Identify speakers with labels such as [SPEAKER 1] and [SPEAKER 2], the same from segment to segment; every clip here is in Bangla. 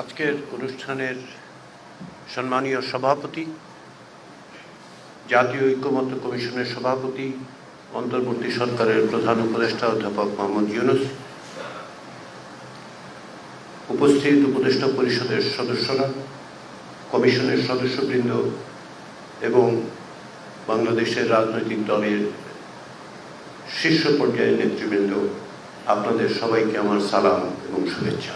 [SPEAKER 1] আজকের অনুষ্ঠানের সম্মানীয় সভাপতি, জাতীয় ঐক্যমত্য কমিশনের সভাপতি, অন্তর্বর্তী সরকারের প্রধান উপদেষ্টা অধ্যাপক মোহাম্মদ ইউনুস, উপস্থিত উপদেষ্টা পরিষদের সদস্যরা, কমিশনের সদস্যবৃন্দ এবং বাংলাদেশের রাজনৈতিক দলের শীর্ষ পর্যায়ের নেতৃবৃন্দ, আপনাদের সবাইকে আমার সালাম এবং শুভেচ্ছা।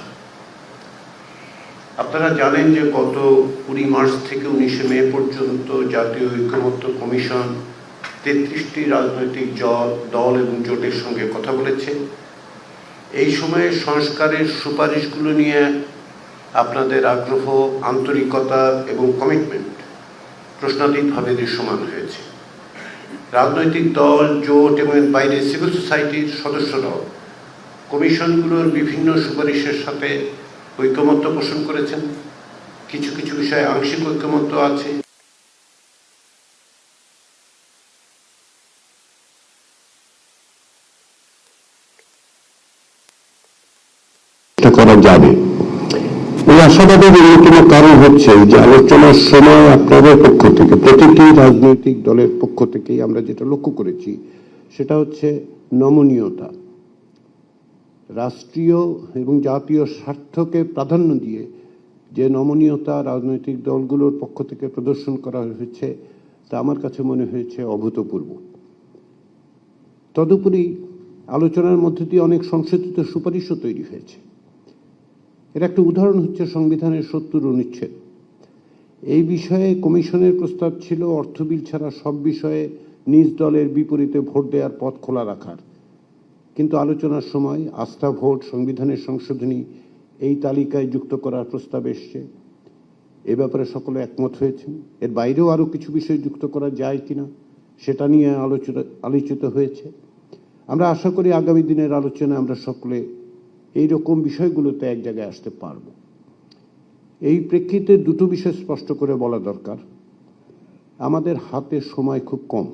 [SPEAKER 1] আপনারা জানেন যে গত কুড়ি মার্চ থেকে উনিশে মে পর্যন্ত জাতীয় ঐক্যমত্য কমিশন তেত্রিশটি রাজনৈতিক দল এবং জোটের সঙ্গে কথা বলেছে। এই সময়ে সংস্কারের সুপারিশগুলো নিয়ে আপনাদের আগ্রহ, আন্তরিকতা এবং কমিটমেন্ট প্রশ্নাতীতভাবে দৃশ্যমান হয়েছে। রাজনৈতিক দল, জোট এবং বাইরে সিভিল সোসাইটির সদস্যরাও কমিশনগুলোর বিভিন্ন সুপারিশের সাথে ঐকমত্য পোষণ করেছেন। কিছু কিছু বিষয়ে আংশিক ঐকমত্য আছে।
[SPEAKER 2] করা যাবে। এই আশাবাদের অন্যতম কারণ হচ্ছে যে আলোচনার সময় আপনাদের পক্ষ থেকে, প্রতিটি রাজনৈতিক দলের পক্ষ থেকেই আমরা যেটা লক্ষ্য করেছি, সেটা হচ্ছে নমনীয়তা। রাষ্ট্রীয় এবং জাতীয় স্বার্থকে প্রাধান্য দিয়ে যে নমনীয়তা রাজনৈতিক দলগুলোর পক্ষ থেকে প্রদর্শন করা হয়েছে, তা আমার কাছে মনে হয়েছে অভূতপূর্ব। তদুপরি আলোচনার মধ্যে দিয়ে অনেক সংশোধিত সুপারিশও তৈরি হয়েছে। এর একটা উদাহরণ হচ্ছে সংবিধানের সত্তর অনুচ্ছেদ। এই বিষয়ে কমিশনের প্রস্তাব ছিল অর্থ বিল ছাড়া সব বিষয়ে নিজ দলের বিপরীতে ভোট দেওয়ার পথ খোলা রাখার। কিন্তু আলোচনার সময় আস্থা ভোট, সংবিধানের সংশোধনী এই তালিকায় যুক্ত করার প্রস্তাব এসছে। এ ব্যাপারে সকলে একমত হয়েছেন। এর বাইরেও আরও কিছু বিষয় যুক্ত করা যায় কি না সেটা নিয়ে আলোচনা আলোচিত হয়েছে। আমরা আশা করি আগামী দিনের আলোচনায় আমরা সকলে এই রকম বিষয়গুলোতে এক জায়গায় আসতে পারব। এই প্রেক্ষিতে দুটো বিষয় স্পষ্ট করে বলা দরকার। আমাদের হাতে সময় খুব কম।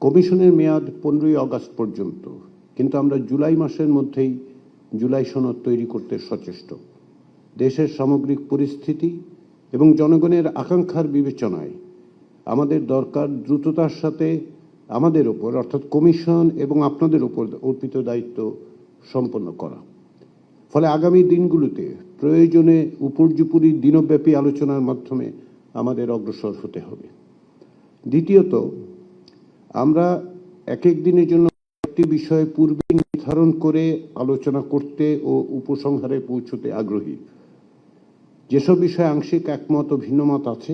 [SPEAKER 2] কমিশনের মেয়াদ পনেরোই আগস্ট পর্যন্ত। কিন্তু আমরা জুলাই মাসের মধ্যেই জুলাই সনদ তৈরি করতে সচেষ্ট। দেশের সামগ্রিক পরিস্থিতি এবং জনগণের আকাঙ্ক্ষার বিবেচনায় আমাদের দরকার দ্রুততার সাথে আমাদের ওপর অর্থাৎ কমিশন এবং আপনাদের ওপর অর্পিত দায়িত্ব সম্পন্ন করা। ফলে আগামী দিনগুলোতে প্রয়োজনে উপর্যুপুরি দিনব্যাপী আলোচনার মাধ্যমে আমাদের অগ্রসর হতে হবে। দ্বিতীয়ত, আমরা এক এক দিনের জন্য একটি বিষয় পূর্বে নির্ধারণ করে আলোচনা করতে ও উপসংহারে পৌঁছতে আগ্রহী। যেসব বিষয়ে আংশিক একমত ও ভিন্নমত আছে,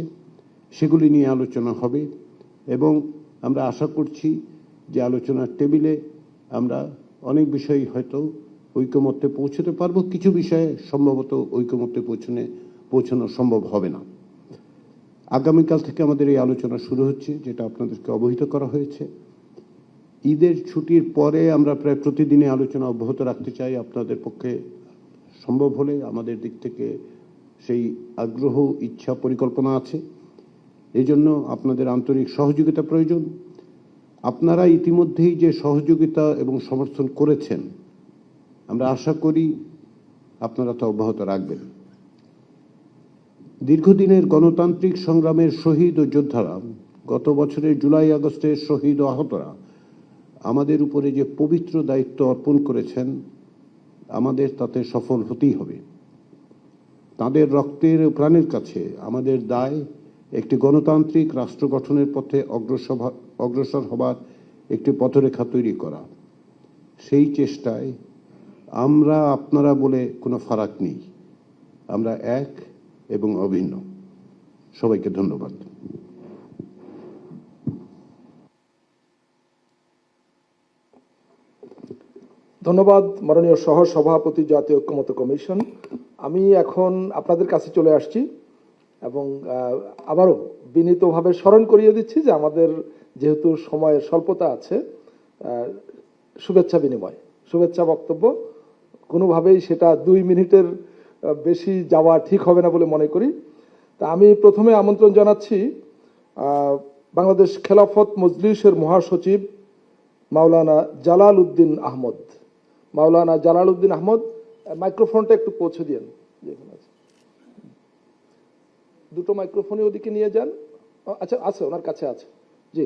[SPEAKER 2] সেগুলি নিয়ে আলোচনা হবে এবং আমরা আশা করছি যে আলোচনার টেবিলে আমরা অনেক বিষয়ই হয়তো ঐকমত্যে পৌঁছতে পারব। কিছু বিষয়ে সম্ভবত ঐকমত্যে পৌঁছনে, পৌঁছানো সম্ভব হবে না। আগামীকাল থেকে আমাদের এই আলোচনা শুরু হচ্ছে, যেটা আপনাদেরকে অবহিত করা হয়েছে। ঈদের ছুটির পরে আমরা প্রায় প্রতিদিনই আলোচনা অব্যাহত রাখতে চাই। আপনাদের পক্ষে সম্ভব হলে আমাদের দিক থেকে সেই আগ্রহ, ইচ্ছা, পরিকল্পনা আছে। এই জন্য আপনাদের আন্তরিক সহযোগিতা প্রয়োজন। আপনারা ইতিমধ্যেই যে সহযোগিতা এবং সমর্থন করেছেন, আমরা আশা করি আপনারা তা অব্যাহত রাখবেন। দীর্ঘদিনের গণতান্ত্রিক সংগ্রামের শহীদ ও যোদ্ধারা, গত বছরের জুলাই আগস্টের শহীদ ও আহতরা আমাদের উপরে যে পবিত্র দায়িত্ব অর্পণ করেছেন, আমাদের তাতে সফল হতেই হবে। তাদের রক্তের প্রাণের কাছে আমাদের দায় একটি গণতান্ত্রিক রাষ্ট্র গঠনের পথে অগ্রসর অগ্রসর হবার একটি পথরেখা তৈরি করা। সেই চেষ্টায় আমরা আপনারা বলে কোনো ফারাক নেই। আমরা এক এবং অভিন্ন। সবাইকে ধন্যবাদ।
[SPEAKER 3] ধন্যবাদ, মাননীয় সহ সভাপতি জাতীয় ঐক্যমত কমিশন। আমি এখন আপনাদের কাছে চলে আসছি এবং আবারও বিনীতভাবে স্মরণ করিয়ে দিচ্ছি যে আমাদের যেহেতু সময়ের স্বল্পতা আছে শুভেচ্ছা বিনিময়। শুভেচ্ছা বক্তব্য, কোনোভাবেই সেটা দুই মিনিটের বেশি যাওয়া ঠিক হবে না বলে মনে করি। তা আমি প্রথমে আমন্ত্রণ জানাচ্ছি বাংলাদেশ খেলাফত মজলিসের মহাসচিব মাওলানা জালাল উদ্দিন আহমদ। মাওলানা জালাল উদ্দিন আহমদ মাইক্রোফোনটা একটু পৌঁছে দিন আছে। দুটো মাইক্রোফোনে ওদিকে নিয়ে যান। আচ্ছা আছে, ওনার কাছে আছে। জি।